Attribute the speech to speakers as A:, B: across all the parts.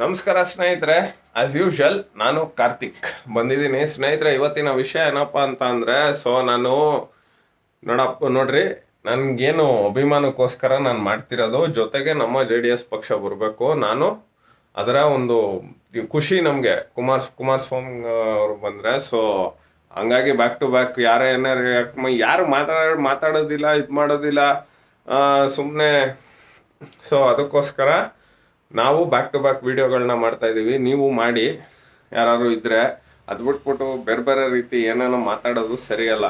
A: ನಮಸ್ಕಾರ ಸ್ನೇಹಿತರೆ. As usual ನಾನು ಕಾರ್ತಿಕ್. ಬಂದಿದ್ದೀನಿ. ಸ್ನೇಹಿತರೆ, ಇವತ್ತಿನ ವಿಷಯ ಏನಪ್ಪ ಅಂತ ಅಂದರೆ ಸೊ ನಾನು ನೋಡಪ್ಪ ನೋಡ್ರಿ, ನನಗೇನು ಅಭಿಮಾನಕ್ಕೋಸ್ಕರ ನಾನು ಮಾಡ್ತಿರೋದು, ಜೊತೆಗೆ ನಮ್ಮ ಜೆ ಡಿ ಎಸ್ ಪಕ್ಷ ಬರಬೇಕು. ನಾನು ಅದರ ಒಂದು ಖುಷಿ ನಮಗೆ, ಕುಮಾರ್ ಕುಮಾರಸ್ವಾಮಿ ಅವರು ಬಂದರೆ. ಸೊ ಹಂಗಾಗಿ ಬ್ಯಾಕ್ ಟು ಬ್ಯಾಕ್ ಯಾರೇ ಏನಾರು ಯಾರು ಮಾತಾಡ ಮಾತಾಡೋದಿಲ್ಲ, ಇದು ಮಾಡೋದಿಲ್ಲ ಸುಮ್ಮನೆ ಸೊ ಅದಕ್ಕೋಸ್ಕರ ನಾವು ಬ್ಯಾಕ್ ಟು ಬ್ಯಾಕ್ ವಿಡಿಯೋಗಳನ್ನ ಮಾಡ್ತಾ ಇದ್ದೀವಿ ನೀವು ಮಾಡಿ, ಯಾರಾದರೂ ಇದ್ದರೆ ಅದು ಬಿಟ್ಬಿಟ್ಟು ಬೇರೆ ಬೇರೆ ರೀತಿ ಏನೇನೋ ಮಾತಾಡೋದು ಸರಿಯಲ್ಲ.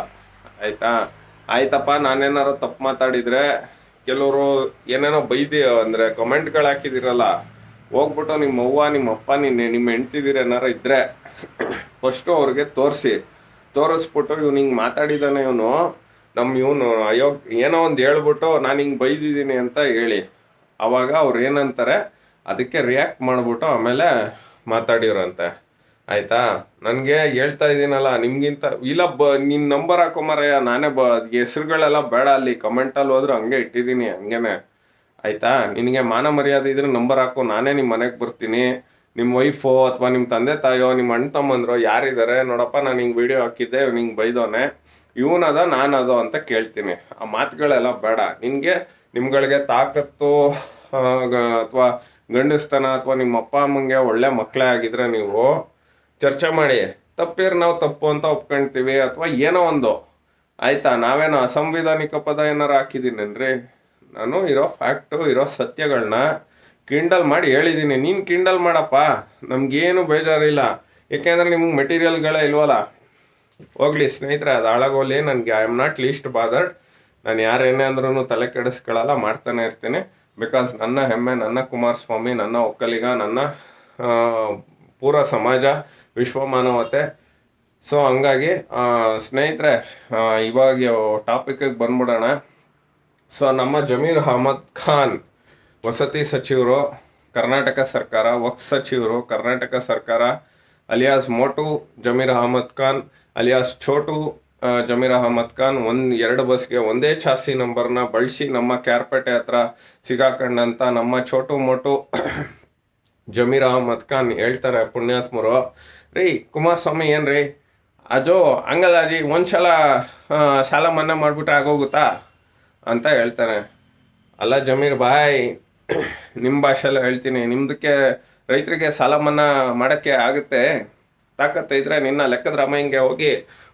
A: ಆಯಿತಾ? ಆಯ್ತಪ್ಪ ನಾನೇನಾರು ತಪ್ಪು ಮಾತಾಡಿದರೆ ಕೆಲವರು ಏನೇನೋ ಬೈದಿ, ಅಂದರೆ ಕಮೆಂಟ್ಗಳು ಹಾಕಿದಿರಲ್ಲ. ಹೋಗ್ಬಿಟ್ಟು ನಿಮ್ಮ ಅವ್ವ ನಿಮ್ಮ ಅಪ್ಪ, ನಿನ್ನೆ ನಿಮ್ಮ ಹೆಣ್ತಿದ್ದೀರ ಏನಾರು ಇದ್ದರೆ ಫಸ್ಟು ಅವ್ರಿಗೆ ತೋರಿಸಿ. ತೋರಿಸ್ಬಿಟ್ಟು ಇವ್ನು ಹಿಂಗೆ ಮಾತಾಡಿದಾನೆ ಇವನು. ನಮ್ಮ ಇವನು ಅಯ್ಯೋ, ಏನೋ ಒಂದು ಹೇಳ್ಬಿಟ್ಟು ನಾನು ಹಿಂಗೆ ಬೈದಿದ್ದೀನಿ ಅಂತ ಹೇಳಿ. ಅವಾಗ ಅವ್ರು ಏನಂತಾರೆ? ಅದಕ್ಕೆ ರಿಯಾಕ್ಟ್ ಮಾಡ್ಬಿಟ್ಟು ಆಮೇಲೆ ಮಾತಾಡಿವ್ರಂತೆ. ಆಯ್ತಾ? ನನಗೆ ಹೇಳ್ತಾ ಇದ್ದೀನಲ್ಲ ನಿಮಗಿಂತ ಇಲ್ಲ ಬ ನಿನ್ನ ನಂಬರ್ ಹಾಕೊಂಬರಯ್ಯ ನಾನೇ ಬ ಹೆಸ್ರುಗಳೆಲ್ಲ ಬೇಡ ಅಲ್ಲಿ ಕಮೆಂಟಲ್ಲಿ ಹೋದ್ರು ಹಂಗೆ ಇಟ್ಟಿದ್ದೀನಿ, ಹಂಗೇನೆ. ಆಯ್ತಾ? ನಿನಗೆ ಮಾನ ಮರ್ಯಾದೆ ಇದ್ರೆ ನಂಬರ್ ಹಾಕು, ನಾನೇ ನಿಮ್ಮ ಮನೆಗೆ ಬರ್ತೀನಿ. ನಿಮ್ಮ ವೈಫೋ ಅಥವಾ ನಿಮ್ಮ ತಂದೆ ತಾಯೋ ನಿಮ್ಮ ಅಣ್ಣ ತಮ್ಮಂದ್ರು ಯಾರಿದ್ದಾರೆ ನೋಡಪ್ಪ ನಾನು ಹಿಂಗೆ ವಿಡಿಯೋ ಹಾಕಿದ್ದೆ, ನಿಂಗೆ ಬೈದೋನೆ. ಇವನದ, ನಾನದೋ ಅಂತ ಕೇಳ್ತೀನಿ. ಆ ಮಾತುಗಳೆಲ್ಲ ಬೇಡ. ನಿನಗೆ ನಿಮ್ಗಳಿಗೆ ತಾಕತ್ತು ಅಥವಾ ಗಂಡಸ್ತನ ಅಥವಾ ನಿಮ್ಮ ಅಪ್ಪ ಅಮ್ಮಂಗೆ ಒಳ್ಳೆ ಮಕ್ಕಳೇ ಆಗಿದ್ರೆ ನೀವು ಚರ್ಚೆ ಮಾಡಿ ತಪ್ಪಿದ್ರೆ ನಾವು ತಪ್ಪು ಅಂತ ಒಪ್ಕೊಳ್ತೀವಿ ಅಥವಾ ಏನೋ ಒಂದು. ಆಯ್ತಾ? ನಾವೇನೋ ಅಸಂವಿಧಾನಿಕ ಪದ ಏನಾರು ಹಾಕಿದ್ದೀನೇನ್ರಿ? ನಾನು ಇರೋ ಫ್ಯಾಕ್ಟು, ಇರೋ ಸತ್ಯಗಳನ್ನ ಕಿಂಡಲ್ ಮಾಡಿ ಹೇಳಿದ್ದೀನಿ ನೀನು ಕಿಂಡಲ್ ಮಾಡಪ್ಪ. ನಮಗೇನು ಬೇಜಾರಿಲ್ಲ. ಏಕೆಂದರೆ ನಿಮ್ಗೆ ಮೆಟೀರಿಯಲ್ಗಳೇ ಇಲ್ವಲ್ಲ? ಹೋಗ್ಲಿ ಸ್ನೇಹಿತರೆ, ಅದು ಹಾಳಾಗೋಲಿ ನನಗೆ I am not least bothered. ನಾನು ಯಾರೇನೇ ಅಂದ್ರೂ ತಲೆ ಕೆಡಿಸ್ಕೊಳ್ಳಲ್ಲ ಮಾಡ್ತಾನೆ ಇರ್ತೀನಿ. ಬಿಕಾಸ್ ನನ್ನ ಹೆಮ್ಮೆ, ನನ್ನ ಕುಮಾರಸ್ವಾಮಿ, ನನ್ನ ಒಕ್ಕಲಿಗ, ನನ್ನ ಪೂರ ಸಮಾಜ ವಿಶ್ವ ಮಾನವತೆ ಸೊ ಹಂಗಾಗಿ ಸ್ನೇಹಿತರೆ ಇವಾಗ ಟಾಪಿಕ್ಗೆ ಬಂದ್ಬಿಡೋಣ. ಸೊ ನಮ್ಮ ಜಮೀರ್ ಅಹಮದ್ ಖಾನ್, ವಸತಿ ಸಚಿವರು, ಕರ್ನಾಟಕ ಸರ್ಕಾರ ವಕ್ ಸಚಿವರು, ಕರ್ನಾಟಕ ಸರ್ಕಾರ, ಅಲಿಯಾಸ್ ಮೋಟು, ಜಮೀರ್ ಅಹಮದ್ ಖಾನ್, ಅಲಿಯಾಸ್ ಛೋಟು ಜಮೀರ್ ಅಹಮದ್ ಖಾನ್ ಒಂದ್ ಎರಡು ಬಸ್ಗೆ ಒಂದೇ ಚಾರ್ಸಿ ನಂಬರ್ನ ಬಳಸಿ ನಮ್ಮ ಕ್ಯಾರ್ಪೇಟೆ ಹತ್ರ ಸಿಗಾಕೊಂಡಂತ ನಮ್ಮ ಛೋಟು ಮೋಟು ಜಮೀರ್ ಅಹಮದ್ ಖಾನ್ ಹೇಳ್ತಾರೆ ಪುಣ್ಯಾತ್ಮರು ರೀ ಕುಮಾರಸ್ವಾಮಿ ಏನ್ರಿ? ಅಜೋ ಹಂಗಲ್ಲ ಅಜ್ಜಿ ಒಂದ್ಸಲ ಸಲ ಸಾಲ ಮನ್ನಾ ಮಾಡಿಬಿಟ್ರೆ ಆಗೋಗುತ್ತಾ ಅಂತ ಹೇಳ್ತಾನೆ ಅಲ್ಲ ಜಮೀರ್ ಬಾಯ್ ನಿಮ್ಮ ಭಾಷೆಲ್ಲ ಹೇಳ್ತೀನಿ, ನಿಮ್ದಕ್ಕೆ ರೈತರಿಗೆ ಸಾಲ ಮನ್ನಾ ಮಾಡೋಕ್ಕೆ ಆಗುತ್ತೆ. ತಾಕತ್ತೆ ಇದ್ರೆ ನಿನ್ನ ಲೆಕ್ಕದ ರಾಮಯ್ಯಂಗೆ ಹೋಗಿ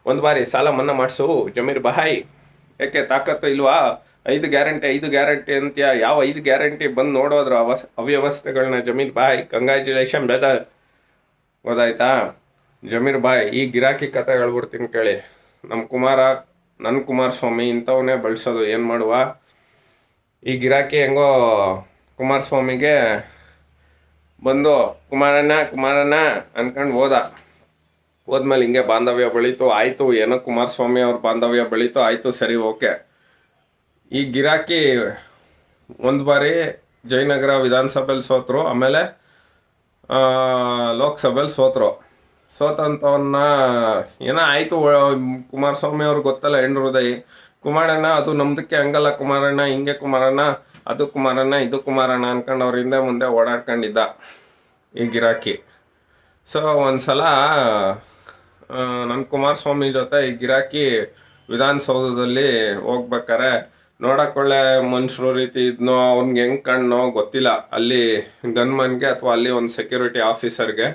A: ಒಂದು ಬಾರಿ ಸಾಲ ಮನ್ನಾ ಮಾಡಿಸು, ಜಮೀರ್ ಬಾಯ್ ಯಾಕೆ ತಾಕತ್ತು ಇಲ್ವಾ? ಐದು ಗ್ಯಾರಂಟಿ ಐದು ಗ್ಯಾರಂಟಿ ಅಂತ್ಯ ಯಾವ ಐದು ಗ್ಯಾರಂಟಿ ಬಂದು ನೋಡೋದ್ರ ಅವಸ್ ಅವ್ಯವಸ್ಥೆಗಳನ್ನ ಜಮೀರ್ ಬಾಯ್ ಕಂಗ್ರ್ಯಾಚುಲೇಷನ್ ಬೆದರ್. ಗೊತ್ತಾಯ್ತಾ? ಜಮೀರ್ ಬಾಯ್ ಈ ಗಿರಾಕಿ ಕತೆ ಹೇಳ್ಬಿಡ್ತೀನಿ ಕೇಳಿ. ನಮ್ಮ ಕುಮಾರ ನನ್ನ ಕುಮಾರಸ್ವಾಮಿ ಇಂಥವನ್ನೇ ಬಳಸೋದು ಏನು ಮಾಡುವ? ಈ ಗಿರಾಕಿ ಹೆಂಗೋ ಕುಮಾರಸ್ವಾಮಿಗೆ ಬಂದು, ಕುಮಾರಣ್ಣ ಕುಮಾರಣ್ಣ, ಅನ್ಕೊಂಡು ಹೋದ. ಹೋದ್ಮೇಲೆ ಹಿಂಗೆ ಬಾಂಧವ್ಯ ಬೆಳೀತು, ಆಯಿತು, ಏನೋ ಕುಮಾರಸ್ವಾಮಿ ಅವ್ರ ಬಾಂಧವ್ಯ ಬೆಳೀತು, ಆಯಿತು, ಸರಿ, ಓಕೆ. ಈ ಗಿರಾಕಿ ಒಂದು ಬಾರಿ ಜಯನಗರ ವಿಧಾನಸಭೆಯಲ್ಲಿ ಸೋತರು, ಆಮೇಲೆ ಲೋಕಸಭೆಯಲ್ಲಿ ಸೋತರು. ಸೋತಂತವನ್ನ ಏನೋ ಆಯಿತು ಕುಮಾರಸ್ವಾಮಿ ಅವ್ರಿಗೆ ಗೊತ್ತಲ್ಲ ಹೆಣ್ಣು ಹೃದಯ. ಕುಮಾರಣ್ಣ, ಅದು ನಮ್ದಕ್ಕೆ ಹಂಗಲ್ಲ ಕುಮಾರಣ್ಣ, ಹಿಂಗೆ ಕುಮಾರಣ್ಣ, ಅದು ಕುಮಾರಣ್ಣ, ಇದು ಕುಮಾರಣ್ಣ ಅನ್ಕೊಂಡು ಅವ್ರ ಹಿಂದೆ ಮುಂದೆ ಓಡಾಡ್ಕೊಂಡಿದ್ದ ಈ ಗಿರಾಕಿ. ಸೊ, ಒಂದ್ಸಲ ನನ್ನ ಕುಮಾರಸ್ವಾಮಿ ಜೊತೆ ಈ ಗಿರಾಕಿ ವಿಧಾನಸೌಧದಲ್ಲಿ ಹೋಗ್ಬೇಕಾರೆ, ನೋಡಕ್ಕೊಳ್ಳೆ ಮನುಷ್ಯರು ರೀತಿ ಇದ್ನೋ, ಅವ್ನಿಗೆ ಹೆಂಗ್ ಕಣ್ಣೋ ಗೊತ್ತಿಲ್ಲ. ಅಲ್ಲಿ ಗನ್ಮನ್ಗೆ ಅಥವಾ ಅಲ್ಲಿ ಒಂದು ಸೆಕ್ಯೂರಿಟಿ ಆಫೀಸರ್ಗೆ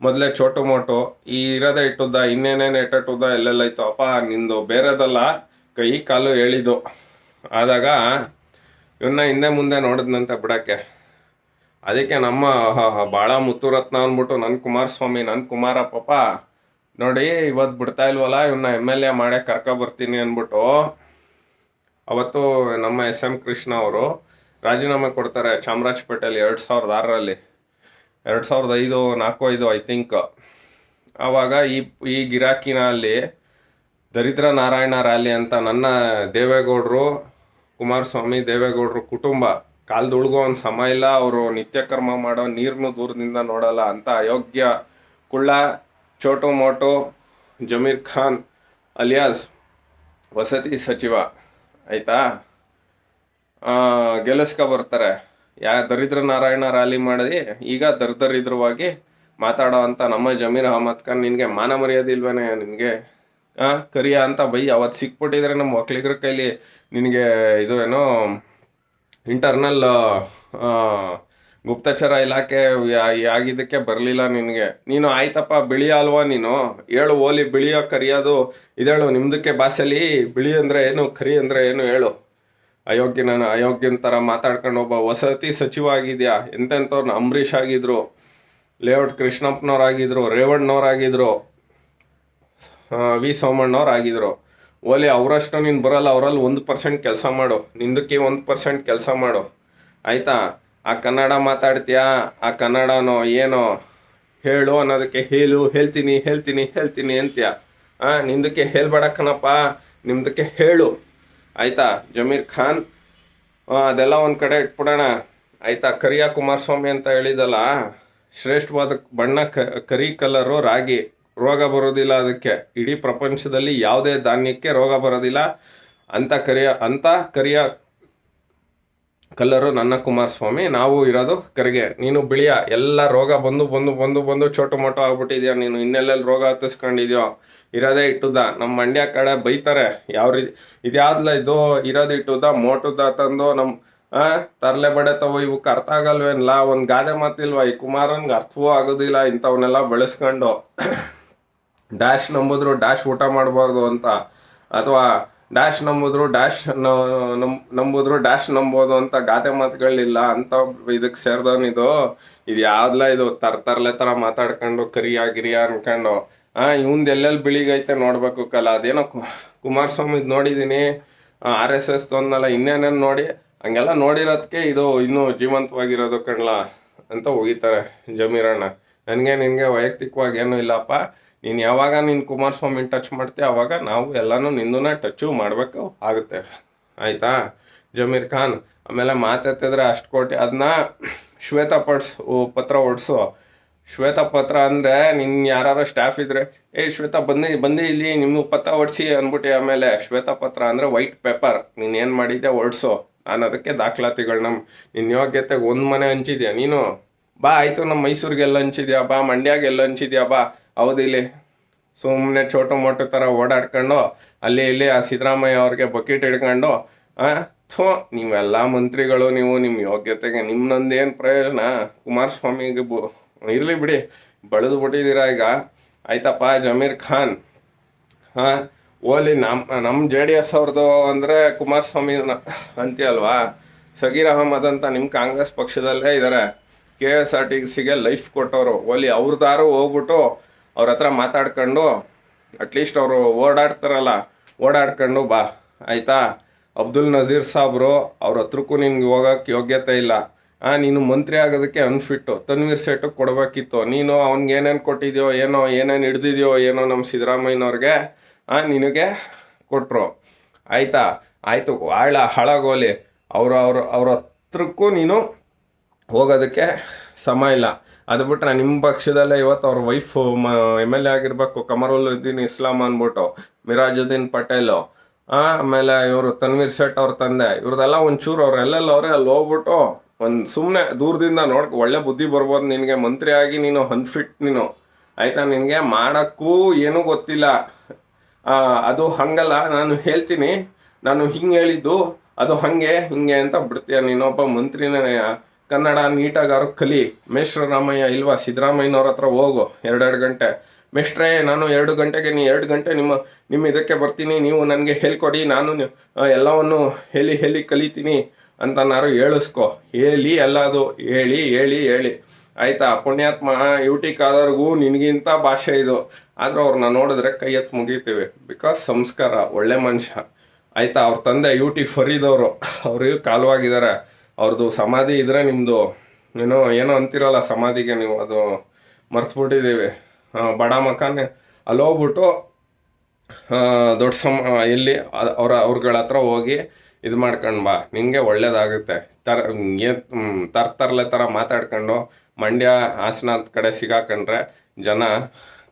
A: ಮೊದಲೇ ಚೋಟು ಮೋಟು, ಈ ಇರೋದೇ ಇಟ್ಟುದ್ದ, ಇನ್ನೇನೇನು ಇಟ್ಟಿಟ್ಟುದ್ದ ಎಲ್ಲೆಲ್ಲ ಇತ್ತು. ಅಪ್ಪ, ನಿಂದು ಬೇರೆದಲ್ಲ, ಕೈ ಕಾಲು ಹೇಳಿದ್ದು ಆದಾಗ ಇವನ್ನ ಹಿಂದೆ ಮುಂದೆ ನೋಡಿದ್ನಂತೆ ಬಿಡಕ್ಕೆ. ಅದಕ್ಕೆ ನಮ್ಮ ಭಾಳ ಮುತ್ತುರತ್ನ ಅಂದ್ಬಿಟ್ಟು ನನ್ನ ಕುಮಾರಸ್ವಾಮಿ ನನ್ನ ಕುಮಾರ ಪಾಪ ನೋಡಿ ಇವತ್ತು ಬಿಡ್ತಾ ಇಲ್ವಲ್ಲ ಇವನ್ನ ಎಂ ಎಲ್ ಎ ಮಾಡೇ ಕರ್ಕೊ ಬರ್ತೀನಿ ಅಂದ್ಬಿಟ್ಟು ಅವತ್ತು ನಮ್ಮ ಎಸ್ ಎಂ ಕೃಷ್ಣ ಅವರು ರಾಜೀನಾಮೆ ಕೊಡ್ತಾರೆ ಚಾಮರಾಜಪೇಟೆಯಲ್ಲಿ ಎರಡು ಸಾವಿರದ ಆರರಲ್ಲಿ. ಎರಡು ಸಾವಿರದ ಐದು, ನಾಲ್ಕು ಐದು ಐ ಥಿಂಕ್ ಆವಾಗ ಈ ಈ ಗಿರಾಕಿನ ಅಲ್ಲಿ ದರಿದ್ರ ನಾರಾಯಣ ರ್ಯಾಲಿ ಅಂತ ನನ್ನ ದೇವೇಗೌಡರು, ಕುಮಾರಸ್ವಾಮಿ ದೇವೇಗೌಡರು ಕುಟುಂಬ ಕಾಲ್ದುಳ್ಗೋ ಒಂದು ಸಮಯ ಇಲ್ಲ. ಅವರು ನಿತ್ಯಕರ್ಮ ಮಾಡೋ ನೀರನ್ನು ದೂರದಿಂದ ನೋಡಲ್ಲ ಅಂತ ಅಯೋಗ್ಯ ಕುಳ್ಳ ಚೋಟು ಮೋಟೋ ಜಮೀರ್ ಖಾನ್ ಅಲಿಯಾಸ್ ವಸತಿ ಸಚಿವ. ಆಯಿತಾ? ಗೆಲ್ಲಿಸ್ಕೊ ಬರ್ತಾರೆ. ಯಾ, ದರಿದ್ರ ನಾರಾಯಣ ರ್ಯಾಲಿ ಮಾಡಿ ಈಗ ದರ್ದರಿದ್ರವಾಗಿ ಮಾತಾಡೋ ಅಂತ ನಮ್ಮ ಜಮೀರ್ ಅಹಮದ್ ಖಾನ್ ನಿನಗೆ ಮಾನ ಮರ್ಯಾದೆ ಇಲ್ವೇನೆ ನಿನಗೆ? ಕರಿಯ ಅಂತ ಬೈ ಅವತ್ತು ಸಿಕ್ಬಿಟ್ಟಿದ್ರೆ ನಮ್ಮ ಒಕ್ಕಲಿಗರ ಕೈಲಿ ನಿನಗೆ ಇದು ಏನೋ ಇಂಟರ್ನಲ್ ಗುಪ್ತಚರ ಇಲಾಖೆ ಆಗಿದ್ದಕ್ಕೆ ಬರಲಿಲ್ಲ ನಿನಗೆ. ನೀನು ಆಯ್ತಪ್ಪ ಬಿಳಿ ಅಲ್ವಾ ನೀನು? ಹೇಳು ಓಲಿ, ಬಿಳಿಯೋ ಕರಿಯೋದು ಇದೇಳು ನಿಮ್ದಕ್ಕೆ ಭಾಷೆಲಿ? ಬಿಳಿ ಅಂದರೆ ಏನು, ಕರಿ ಅಂದರೆ ಏನು ಹೇಳು? ಅಯೋಗ್ಯ ನಾನು ಅಯೋಗ್ಯನ ಥರ ಮಾತಾಡ್ಕೊಂಡು ಒಬ್ಬ ವಸತಿ ಸಚಿವ ಆಗಿದೆಯಾ ಎಂತೆಂಥವ್ರನ್ನ ಅಂಬರೀಷ್ ಆಗಿದ್ರು, ಲೇಔಟ್ ಕೃಷ್ಣಪ್ಪನವ್ರಾಗಿದ್ರು, ರೇವಣ್ಣವ್ರಾಗಿದ್ರು ವಿ ಸೋಮಣ್ಣವ್ರು ಆಗಿದ್ರು ಓಲಿ, ಅವರಷ್ಟು ನೀನು ಬರಲ್ಲ, ಅವರಲ್ಲಿ ಒಂದು ಪರ್ಸೆಂಟ್ ಕೆಲಸ ಮಾಡು. ನಿಂದಕ್ಕೆ ಒಂದು ಪರ್ಸೆಂಟ್ ಕೆಲಸ ಮಾಡು. ಆಯ್ತಾ? ಆ ಕನ್ನಡ ಮಾತಾಡ್ತೀಯಾ? ಆ ಕನ್ನಡನೋ ಏನೋ? ಹೇಳು ಅನ್ನೋದಕ್ಕೆ ಹೇಳು, ಹೇಳ್ತೀನಿ ಹೇಳ್ತೀನಿ ಹೇಳ್ತೀನಿ ಅಂತೀಯ. ಆ ನಿಮ್ದಕ್ಕೆ ಹೇಳ್ಬೇಡ ನಿಮ್ದಕ್ಕೆ ಹೇಳು. ಆಯ್ತಾ, ಜಮೀರ್ ಖಾನ್? ಅದೆಲ್ಲ ಒಂದು ಕಡೆ ಇಟ್ಬಿಡೋಣ. ಆಯ್ತಾ, ಕರಿಯ ಕುಮಾರಸ್ವಾಮಿ ಅಂತ ಹೇಳಿದಲ್ಲ, ಶ್ರೇಷ್ಠವಾದ ಬಣ್ಣ ಕ, ಕರಿ ಕಲರು ರಾಗಿ. ರೋಗ ಬರೋದಿಲ್ಲ ಅದಕ್ಕೆ. ಇಡೀ ಪ್ರಪಂಚದಲ್ಲಿ ಯಾವುದೇ ಧಾನ್ಯಕ್ಕೆ ರೋಗ ಬರೋದಿಲ್ಲ. ಅಂತ ಕರಿಯ ಅಂತ ಕರಿಯ ಕಲ್ಲರು ನನ್ನ ಕುಮಾರಸ್ವಾಮಿ, ನಾವು ಇರೋದು ಕರಿಗೆ. ನೀನು ಬಿಳಿಯ, ಎಲ್ಲ ರೋಗ ಬಂದು ಬಂದು ಬಂದು ಬಂದು ಚೋಟು ಮೋಟು ಆಗ್ಬಿಟ್ಟಿದ್ಯಾ ನೀನು? ಇನ್ನೆಲ್ಲೆಲ್ಲಿ ರೋಗ ಹತ್ತಿಸ್ಕೊಂಡಿದ್ಯೋ? ಇರೋದೇ ಇಟ್ಟುದ ನಮ್ಮ ಮಂಡ್ಯ ಕಡೆ ಬೈತಾರೆ. ಯಾವ ರೀತಿ ಇದ್ಯಾವ್ದಲ್ಲ ಇದು? ಇರೋದು ಇಟ್ಟುದ ಮೋಟುದ ತಂದು ನಮ್ಮ ತರ್ಲೆ ಬಡೆ ತಗೋ. ಇವಕ್ಕೆ ಅರ್ಥ ಆಗಲ್ವೇನಲ್ಲ ಒಂದು ಗಾದೆ ಮಾತಿಲ್ವಾ? ಈ ಕುಮಾರನ್ಗೆ ಅರ್ಥವೂ ಆಗೋದಿಲ್ಲ ಇಂಥವನ್ನೆಲ್ಲ ಬೆಳೆಸ್ಕೊಂಡು. ಡ್ಯಾಶ್ ನಂಬಿದ್ರು ಡ್ಯಾಶ್ ಊಟ ಮಾಡಬಾರ್ದು ಅಂತ. ಅಥವಾ ಡ್ಯಾಶ್ ನಂಬಿದ್ರು ಡ್ಯಾಶ್ ನಂಬಿದ್ರು ಡ್ಯಾಶ್ ನಂಬೋದು ಅಂತ ಗಾದೆ ಮಾತುಗಳಿಲ್ಲ. ಅಂತ ಇದಕ್ಕೆ ಸೇರ್ದವನಿದು ಇದು. ಯಾವ್ದಲ್ಲ ಇದು ತರ್ ತರ್ಲೆ ಥರ ಮಾತಾಡ್ಕೊಂಡು, ಕರಿಯ, ಗಿರಿಯ ಅನ್ಕೊಂಡು. ಆ ಇವಂದು ಎಲ್ಲೆಲ್ಲಿ ಬಿಳಿಗೈತೆ ನೋಡ್ಬೇಕು ಕಲ. ಅದೇನೋ ಕುಮಾರಸ್ವಾಮಿದ್ ನೋಡಿದ್ದೀನಿ ಆರ್ ಎಸ್ ಎಸ್ ತೊಂದಲ್ಲ ಇನ್ನೇನೇನು ನೋಡಿ, ಹಂಗೆಲ್ಲ ನೋಡಿರೋದಕ್ಕೆ ಇದು ಇನ್ನೂ ಜೀವಂತವಾಗಿರೋದು ಕಣ್ಲ. ಅಂತ ಹೋಗಿತಾರೆ ಜಮೀರಣ್ಣ. ನನಗೆ ನಿನಗೆ ವೈಯಕ್ತಿಕವಾಗಿ ಏನೂ ಇಲ್ಲಪ್ಪ. ನೀನು ಯಾವಾಗ ನೀನು ಕುಮಾರಸ್ವಾಮಿ ಟಚ್ ಮಾಡ್ತೀಯ, ಅವಾಗ ನಾವು ಎಲ್ಲನೂ ನಿನ್ನೂ ಟಚ್ಚು ಮಾಡಬೇಕು ಆಗುತ್ತೆ. ಆಯಿತಾ? ಜಮೀರ್ ಖಾನ್, ಆಮೇಲೆ ಮಾತಾಡ್ತಿದ್ರೆ ಅಷ್ಟು ಕೋಟಿ ಅದನ್ನ ಶ್ವೇತ ಪಡ್ಸ್ ಪತ್ರ ಓಡಿಸು. ಶ್ವೇತ ಪತ್ರ ಅಂದರೆ ನಿನ್ನ ಯಾರು ಸ್ಟಾಫ್ ಇದ್ರೆ, ಏ ಶ್ವೇತ, ಬಂದು ಬಂದು ಇಲ್ಲಿ ನಿಮ್ಮ ಪತ್ರ ಓಡಿಸಿ, ಅಂದ್ಬಿಟ್ಟು ಆಮೇಲೆ ಶ್ವೇತ ಪತ್ರ ಅಂದರೆ ವೈಟ್ ಪೇಪರ್ ನೀನು ಏನು ಮಾಡಿದ್ದೆ ಓಡಿಸು. ನಾನು ಅದಕ್ಕೆ ದಾಖಲಾತಿಗಳು ನಮ್ಮ ನಿನ್ನ ಯೋಗ್ಯತೆಗೆ ಒಂದು ಮನೆ ಹಂಚಿದ್ಯಾ ನೀನು? ಬಾ, ಆಯಿತು ನಮ್ಮ ಮೈಸೂರಿಗೆಲ್ಲ ಹಂಚಿದ್ಯಾ? ಬಾ, ಮಂಡ್ಯಾಗೆಲ್ಲ ಹಂಚಿದ್ಯಾ? ಬಾ. ಹೌದು, ಇಲ್ಲಿ ಸುಮ್ಮನೆ ಚೋಟು ಮೋಟು ಥರ ಓಡಾಡ್ಕೊಂಡು ಅಲ್ಲಿ ಇಲ್ಲಿ ಆ ಸಿದ್ದರಾಮಯ್ಯ ಅವ್ರಿಗೆ ಬಕೆಟ್ ಹಿಡ್ಕೊಂಡು ಥೋ, ನೀವೆಲ್ಲ ಮಂತ್ರಿಗಳು, ನೀವು ನಿಮ್ಮ ಯೋಗ್ಯತೆಗೆ ನಿಮ್ಮನ್ನೊಂದೇನು ಪ್ರಯೋಜನ? ಕುಮಾರಸ್ವಾಮಿಗೆ ಬು, ಇರಲಿ ಬಿಡಿ, ಬಳಿದು ಬಿಟ್ಟಿದ್ದೀರಾ ಈಗ? ಆಯ್ತಪ್ಪ, ಜಮೀರ್ ಖಾನ್ ಹಾಂ ಓಲಿ ನಮ್ಮ ನಮ್ಮ ಜೆ ಡಿ ಎಸ್ ಅವ್ರದ್ದು ಅಂದರೆ ಕುಮಾರಸ್ವಾಮಿ ಅಂತೀಯಲ್ವಾ ಸಗೀರ್ ಅಹಮದ್ ಅಂತ ನಿಮ್ಮ ಕಾಂಗ್ರೆಸ್ ಪಕ್ಷದಲ್ಲೇ ಇದ್ದಾರೆ ಕೆ ಎಸ್ ಆರ್ ಟಿ ಸಿಗೆ ಲೈಫ್ ಕೊಟ್ಟವರು. ಓಲಿ ಅವ್ರದಾರು ಹೋಗ್ಬಿಟ್ಟು ಅವ್ರ ಹತ್ರ ಮಾತಾಡ್ಕೊಂಡು ಅಟ್ಲೀಸ್ಟ್ ಅವರು ಓಡಾಡ್ತಾರಲ್ಲ, ಓಡಾಡ್ಕೊಂಡು ಬಾ, ಆಯಿತಾ? ಅಬ್ದುಲ್ ನಜೀರ್ ಸಾಬ್ರು ಅವ್ರ ಹತ್ರಕ್ಕೂ ನಿನ್ಗೆ ಹೋಗೋಕ್ಕೆ ಯೋಗ್ಯತೆ ಇಲ್ಲ. ಆ, ನೀನು ಮಂತ್ರಿ ಆಗೋದಕ್ಕೆ ಅನ್ಫಿಟ್ಟು ತನ್ವೀರ್ ಸೆಟ್ಟು ಕೊಡಬೇಕಿತ್ತು. ನೀನು ಅವ್ನಿಗೆ ಏನೇನು ಕೊಟ್ಟಿದ್ಯೋ, ಏನೋ, ಏನೇನು ಹಿಡ್ದಿದ್ಯೋ, ಏನೋ ನಮ್ಮ ಸಿದ್ದರಾಮಯ್ಯನವ್ರಿಗೆ, ಆ, ನಿನಗೆ ಕೊಟ್ಟರು ಆಯಿತಾ? ಆಯಿತು ಆಳ ಹಾಳಾಗೋಲಿ. ಅವರು, ಅವ್ರ ಅವ್ರ ಹತ್ರಕ್ಕೂ ನೀನು ಹೋಗೋದಕ್ಕೆ ಸಮ ಇಲ್ಲ. ಅದು ಬಿಟ್ಟರೆ ನಿಮ್ಮ ಪಕ್ಷದಲ್ಲೇ ಇವತ್ತು ಅವ್ರ ವೈಫ್ ಎಂ ಎಲ್ ಎ ಆಗಿರ್ಬೇಕು ಕಮರುಲ್ಲುದ್ದೀನ್ ಇಸ್ಲಾಂ ಅಂದ್ಬಿಟ್ಟು, ಮಿರಾಜುದ್ದೀನ್ ಪಟೇಲು ಆಮೇಲೆ ಇವರು ತನ್ವೀರ್ ಶೆಟ್ ಅವ್ರ ತಂದೆ, ಇವ್ರದೆಲ್ಲ ಒಂಚೂರು ಅವ್ರು ಎಲ್ಲೆಲ್ಲ ಅವರೇ ಅಲ್ಲಿ ಹೋಗ್ಬಿಟ್ಟು ಒಂದು ಸುಮ್ಮನೆ ದೂರದಿಂದ ನೋಡ್, ಒಳ್ಳೆ ಬುದ್ಧಿ ಬರ್ಬೋದು ನಿನಗೆ, ಮಂತ್ರಿ ಆಗಿ ನೀನು ಅನ್ಫಿಟ್ ನೀನು. ಆಯ್ತಾ ನಿನಗೆ? ಮಾಡೋಕ್ಕೂ ಏನೂ ಗೊತ್ತಿಲ್ಲ. ಅದು ಹಂಗಲ್ಲ, ನಾನು ಹೇಳ್ತೀನಿ. ನಾನು ಹಿಂಗೆ ಹೇಳಿದ್ದು, ಅದು ಹಾಗೆ, ಹಿಂಗೆ ಅಂತ ಬಿಡ್ತೀಯ ನೀನೊಬ್ಬ ಮಂತ್ರಿನೇ. ಕನ್ನಡ ನೀಟಾಗಾರು ಕಲಿ ಮೇಷ್ಟ್ರ ರಾಮಯ್ಯ ಇಲ್ವಾ? ಸಿದ್ದರಾಮಯ್ಯನವ್ರ ಹತ್ರ ಹೋಗು, ಎರಡೆರಡು ಗಂಟೆ. ಮೇಷ್ಟ್ರೇ, ನಾನು ಎರಡು ಗಂಟೆಗೆ ನೀ ಎರಡು ಗಂಟೆ ನಿಮ್ಮ ನಿಮ್ಮ ಇದಕ್ಕೆ ಬರ್ತೀನಿ, ನೀವು ನನಗೆ ಹೇಳ್ಕೊಡಿ, ನಾನು ಎಲ್ಲವನ್ನು ಹೇಳಿ ಹೇಳಿ ಕಲಿತೀನಿ ಅಂತ ನಾರು ಹೇಳಿಸ್ಕೊ. ಹೇಳಿ ಎಲ್ಲ ಅದು ಹೇಳಿ ಹೇಳಿ ಹೇಳಿ. ಆಯಿತಾ? ಪುಣ್ಯಾತ್ಮ ಯುಟಿ ಕಾದರ್ಗೂ ನಿನಗಿಂತ ಭಾಷೆ ಇದು. ಆದರೆ ಅವ್ರನ್ನ ನೋಡಿದ್ರೆ ಕೈ ಎತ್ತು ಮುಗಿತೀವಿ. ಬಿಕಾಸ್ ಸಂಸ್ಕಾರ, ಒಳ್ಳೆ ಮನುಷ್ಯ. ಆಯಿತಾ? ಅವ್ರ ತಂದೆ ಯು ಟಿ ಫರೀದ್ ಅವರು. ಅವ್ರಿಗೆ ಕಾಲವಾಗಿದ್ದಾರೆ. ಅವ್ರದ್ದು ಸಮಾಧಿ ಇದ್ರೆ ನಿಮ್ಮದು ಏನೋ ಏನೋ ಅಂತಿರಲ್ಲ ಸಮಾಧಿಗೆ ನೀವು, ಅದು ಮರ್ತ್ಬಿಟ್ಟಿದ್ದೀವಿ. ಬಡ ಮಕಾನೆ ಅಲ್ಲಿ ಹೋಗ್ಬಿಟ್ಟು ದೊಡ್ಡ ಸಮ ಇಲ್ಲಿ ಅವರ ಅವ್ರ, ಅವ್ರಗಳ ಹತ್ರ ಹೋಗಿ ಇದು ಮಾಡ್ಕೊಂಡು ಬಾ. ನಿಮಗೆ ಒಳ್ಳೇದಾಗುತ್ತೆ. ತರ ಏ ತರ್ ತರ್ತರ್ಲೆ ಥರ ಮಾತಾಡ್ಕೊಂಡು ಮಂಡ್ಯ ಹಾಸನ ಕಡೆ ಸಿಗಾಕೊಂಡ್ರೆ ಜನ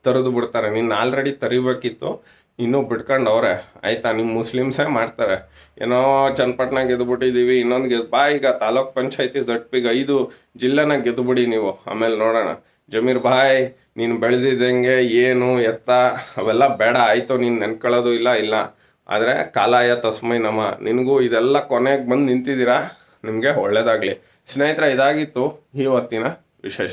A: ತರಿದು ಬಿಡ್ತಾರೆ. ನಿನ್ನ ಆಲ್ರೆಡಿ ತರಿಬೇಕಿತ್ತು. ಇನ್ನೂ ಬಿಟ್ಕೊಂಡವ್ರೆ. ಆಯ್ತಾ ನಿಮ್ಮ ಮುಸ್ಲಿಮ್ಸೇ ಮಾಡ್ತಾರೆ. ಏನೋ ಚನ್ನಪಟ್ಟಣ ಗೆದ್ದುಬಿಟ್ಟಿದ್ದೀವಿ ಇನ್ನೊಂದು ಗೆದ್ದು ಬಾ ಈಗ ತಾಲೂಕ್ ಪಂಚಾಯತಿ ಜಟ್ಪಿಗೆ ಐದು ಜಿಲ್ಲೆನ ಗೆದ್ದುಬಿಡಿ ನೀವು. ಆಮೇಲೆ ನೋಡೋಣ. ಜಮೀರ್ ಬಾಯ್ ನೀನು ಬೆಳೆದಿದ್ದಂಗೆ ಏನು, ಎತ್ತ, ಅವೆಲ್ಲ ಬೇಡ, ಆಯಿತು, ನೀನು ನೆನ್ಕೊಳ್ಳೋದು ಇಲ್ಲ ಇಲ್ಲ. ಆದರೆ ಕಾಲಾಯ, ತಸ್ಮೈ ನಮ, ನಿನಗೂ ಇದೆಲ್ಲ ಕೊನೆಗೆ ಬಂದು ನಿಂತಿದ್ದೀರಾ? ನಿಮಗೆ ಒಳ್ಳೆಯದಾಗಲಿ ಸ್ನೇಹಿತರೆ, ಇದಾಗಿತ್ತು ಈ ಹೊತ್ತಿನ ವಿಶೇಷ.